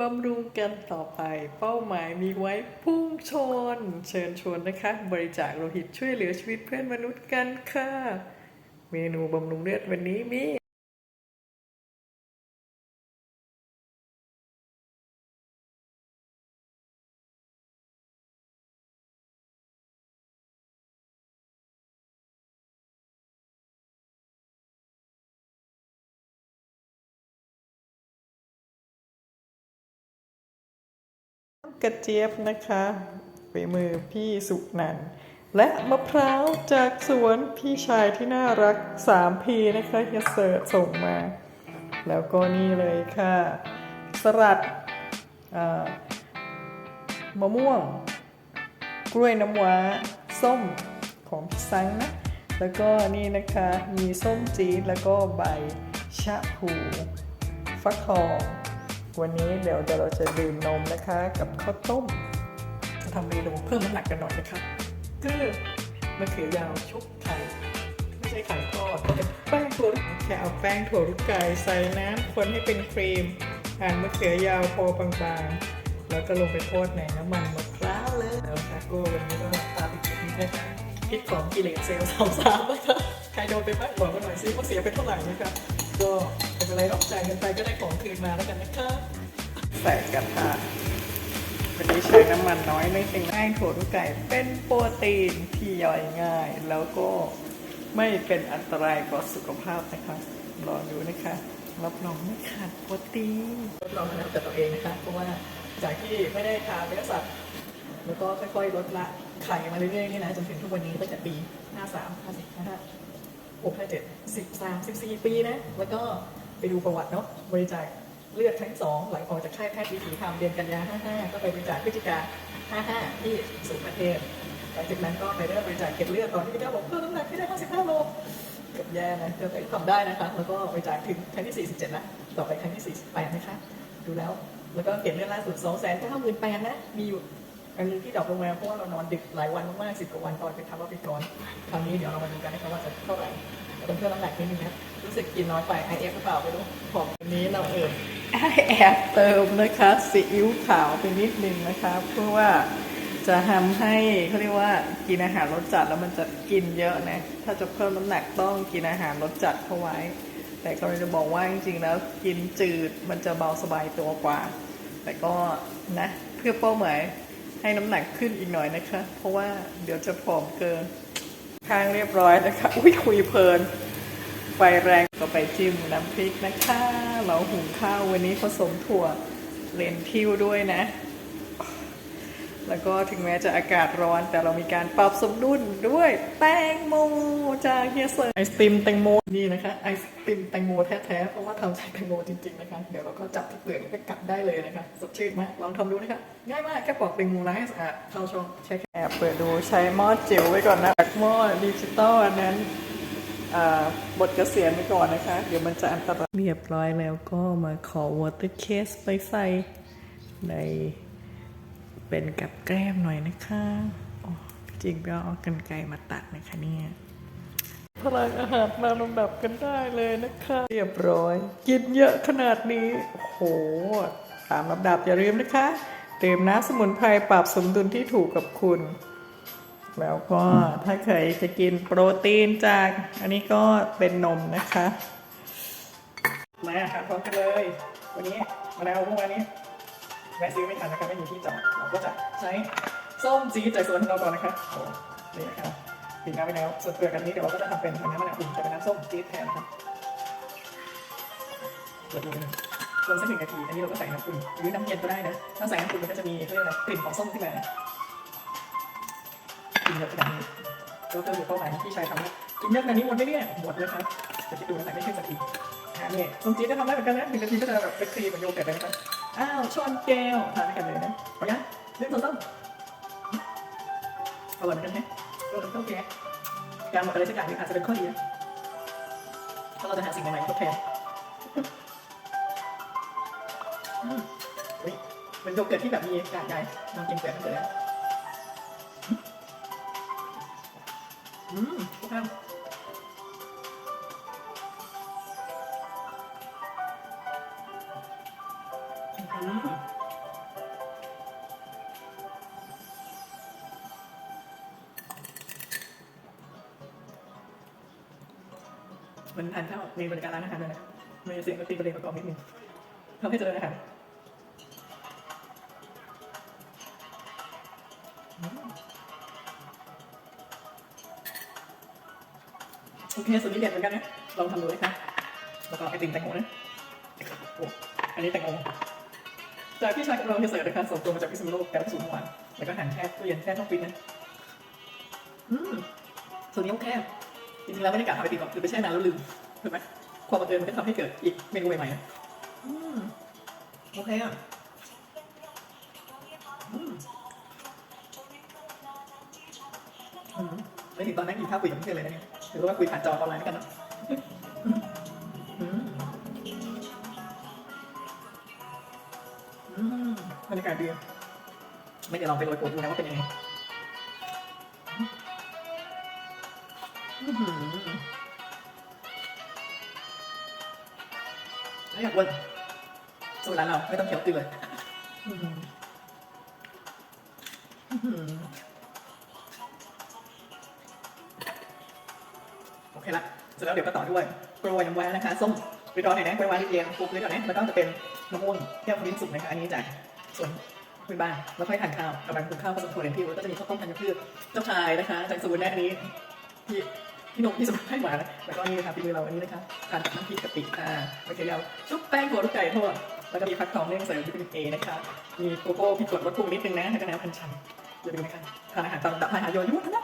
บำรุงกันต่อไปเป้าหมายมีไว้พุ่งชน เชิญชวนนะคะ บริจาคโลหิตช่วยเหลือชีวิตเพื่อนมนุษย์กันค่ะ เมนูบำรุงเลือดวันนี้มี กระเจี๊ยบนะคะฝีมือพี่สุนันและมะพร้าวจากสวนพี่ชายที่น่ารัก 3P นะคะเฮียเสิร์ชส่งมา แล้วก็นี่เลยค่ะ สลัดมะม่วง กล้วยน้ำว้า ส้มของพี่ซังนะ แล้วก็นี่นะคะมีส้มจี๊ดแล้วก็ใบชะพูฟักทอง วันนี้เดี๋ยวเราจะดื่มนมนะคะ กับข้าวต้มจะทำเมนูเพิ่มน้ำหนักกันหน่อยนะคะคือมะเขือยาวชุบไข่ไม่ใช่ไข่ทอดเป็นแป้งถั่วแค่เอาแป้งถั่วลูกไก่ใส่น้ำคนให้เป็นครีมหั่นมะเขือยาวพอบางๆ แล้วก็ลงไปทอดในน้ำมันมะพร้าวเลยแล้วค่ะก็วันนี้ก็มาตามอีกทีนะคะพิษของกิเลสเซลล์สองสามนะคะใครโดนไปบ้างบอกกันหน่อยซิว่าเสียไปเท่าไหร่นะคะก็ ไม่เป็นไรหรอกจ่ายเงินไปก็ได้ของคืนมาแล้วกันนะคะใส่กระทะวันนี้ใช้น้ำมันน้อยไม่เป็นแป้งถั่วลูกไก่เป็นโปรตีนที่ย่อยง่าย แล้วก็ไม่เป็นอันตรายต่อสุขภาพนะคะลองดูนะคะรับรองไม่ขาดโปรตีนรับรองนะแต่ตัวเองนะคะเพราะว่าจากที่ไม่ได้ทานเนื้อสัตว์แล้วก็ค่อยๆลดละไข่มาเรื่อยๆนี่นะจนถึงทุกวันนี้ตั้งแต่ปี53 54 55 6 5 7 13 14 ปีนะแล้วก็ ไปดูประวัติเนาะบริจาคเลือดครั้งสองหลังออกจากค่ายแพทย์วิถีธรรมเดือนกันยา 55 ก็ไปบริจาคพฤศจิกา 55 ที่สุประเทศหลังจากนั้นก็ไปเริ่มบริจาคเกล็ดเลือดตอนที่พี่เจ้าบอกเพิ่มน้ำหนักให้ได้ 55 โลเกือบแย่นะก็ไปทำได้นะคะ แล้วก็บริจาคถึงครั้งที่ 47 นะ ต่อไปครั้งที่ 48 นะคะ ดูแล้ว แล้วก็เกล็ดเลือดล่าสุด 2 9 8 0 0 0 0นะ มีอยู่ อันนี้ที่ดอปลงมาเพราะว่าเรานอนดึกหลายวันมากๆ10กว่าวันตอนไปทำว่าไปก่อนคราวนี้เดี๋ยวเรามาดูกันนะคะว่าจะเท่าไหร่ต้องเพิ่มน้ำหนักนิดนึงนะรู้สึกกินน้อยไป IF หรือเปล่าไม่รู้ของวันนี้เราเอิบแอบเติมนะคะซีอิ๊วขาวไปนิดนึงนะคะเพื่อว่าจะทำให้เขาเรียกว่ากินอาหารรสจัดแล้วมันจะกินเยอะนะถ้าจะเพิ่มน้ำหนักต้องกินอาหารรสจัดเข้าไว้ แต่ก็เลยจะบอกว่าจริงๆแล้วกินจืดมันจะเบาสบายตัวกว่า แต่ก็นะเพื่อเป้าหมาย ให้น้ำหนักขึ้นอีกหน่อยนะคะ เพราะว่าเดี๋ยวจะผอมเกินข้างเรียบร้อยนะคะ อุ้ยคุยเพลินไฟแรงก็ไปจิ้มน้ำพริกนะคะ เราหุงข้าววันนี้ผสมถั่วเลนทิวด้วยนะ แล้วก็ถึงแม้จะอากาศร้อน แต่เรามีการปรับสมดุลด้วยแตงโมจากเฮียเซอร์ไอศติมแตงโมนี่นะคะไอศติมแตงโมแท้ๆเพราะว่าทำจากแตงโมจริงๆนะคะเดี๋ยวเราก็จับที่เปลือกแล้วก็กัดได้เลยนะคะสดชื่นมากลองทำดูนะคะง่ายมากแค่ปอกแตงโมล้างให้สะอาดเข้าช่องใช้แอบเปิดดูใช้หม้อจิ๋วไว้ก่อนนะจากหม้อดิจิตอลอันนั้นอ่าบทเกษียณไปก่อนนะคะ เดี๋ยวมันจะอันตรายเรียบร้อยแล้วก็มาขอ water case ไปใส่ใน เป็นกับแกล้มหน่อยนะคะจริงก็เอากันไกรมาตัดนะคะเนี่ยพลังอาหารมาลำดับกันได้เลยนะคะ เรียบร้อย กินเยอะขนาดนี้โหตามลำดับอย่าลืมนะคะดื่มน้ำสมุนไพรปรับสมดุลที่ถูกกับคุณ แล้วก็ถ้าเคยจะกินโปรตีนจาก อันนี้ก็เป็นนมนะคะ มาค่ะพร้อมกันเลย วันนี้มาแล้วเมื่อวานนี้ แวะซื้อไม่ทันนะคะไม่มีที่จอดเราก็จะใช้ส้มจี๊ดจากสวนของเราก่อนนะคะโอ้นี่นะครับปิดน้ำไปแล้ว ส่วนเปลือกอันนี้เดี๋ยวเราก็จะทำเป็นน้ำมะนาวอุ่นจะเป็นน้ำส้มจี๊ดแทนนะครับเปิดดูกันคนสักหนึ่งนาที อันนี้เราก็ใส่น้ำอุ่นหรือน้ำเย็นก็ได้นะ ถ้าใส่น้ำอุ่นมันก็จะมีเขาเรียกอะไรกลิ่นของส้มขึ้นมากินเยอะขนาดนี้ก็เพิ่อยู่เป้าหมายที่ชายทำนะกินเยอะขนาดนี้หมดไหมเนี่ยหมดเลยครับจะคิดดูนะแต่ไม่ขึ้นสักทีนี่ส้มจี๊ดก็ทำได้เหมือนกันนะหนึ่งนาทีก็จะแบบเป็นครีมเหมือนโยเกิร์ตเลยนะครับ ชนแก้วทานด้วยกันเลยนะเอายังเรื่องต้นอร่อยเหมือนกันไหมก็เป็นข้าวแกงการหมดอะไรสักอย่างหนึงอาจจะเป็นข้อดีนะถ้าเราจะหาสิ่งใหม่ๆมาทดแทนอืมเฮ้ยเหมันโยเกิร์ตที่แบบมีกากใยลองกินเปลือกมันเกิดแล้วอืมครับอืม มันทานถ้ามีบริการร้านอาหารยนะมีเสียงดนตรีบริเวงประกอบนิดนึงทำให้เจริญอาหารโอเคสุดที่เด็ดเหมือนกันนะลองทำดูนะคะแล้วก็ไอติมแตงโมนะอันนี้แตงโม จากพี่ชายของเราเฮยเสิร์ตนะคะส่งตรงมาจากพิษณุโลกแต่สูตรเมื่อวานแล้วก็หั่นแช่ตู้เย็นแช่ช่องฟรีซนะอืมสูตรนี้โอเคจริงๆแล้วไม่ได้กะทำไอติมหรอกคือไปแช่นานแล้วลืมถูกไหมความบังเอิญมันก็ทำให้เกิดอีกเมนูใหม่ๆนะอืมโอเคอะอืมไม่ถึงตอนนั่งกินข้าวคุยกับเพื่อนเลยนะเนี่ยถือว่าคุยผ่านจอออนไลน์กันเนะ บรรยากาศดีไม่เดี๋ยวลองไปโรยโปรดูนะว่าเป็นยังไงอื้อหืออยากวนสูตรร้านเราไม่ต้องเคี้ยวกลืนเลยอื้อหืออื้อหือโอเคละเสร็จแล้วเดี๋ยวก็ต่อด้วยกล้วยน้ำว้านะคะส้มไปรอหน่อยนะกล้วยน้ำว้าที่เรียงปุ๊บเลยก่อนนะแล้วก็จะเป็นมะม่วงแก้วลิ้นสุกนะคะอันนี้จาก สวนคุยบ้านแล้วค่อยทานข้าวกำลังกินข้าวผสมถั่วแดงพิวแล้วก็จะมีข้าวต้มธัญพืชเจ้าชายนะคะจากสวนแรกนี้พี่พี่นกพี่สมัครให้หมานะแล้วก็นี่นะคะพี่มือเราอันนี้นะคะทานกับน้ำพริกกะปิอ่าไม่ใช่เราชุบแป้งถั่วลูกไก่ทอดแล้วก็มีฟักทองเนื่องเสริมวิตามินเอนะคะมีโกโก้พี่กดลดพุงนิดนึงนะแล้วก็น้ำพันชันอย่าลืมนะคะทานอาหารตามลำดับทานอาหารโยนยุทธนะ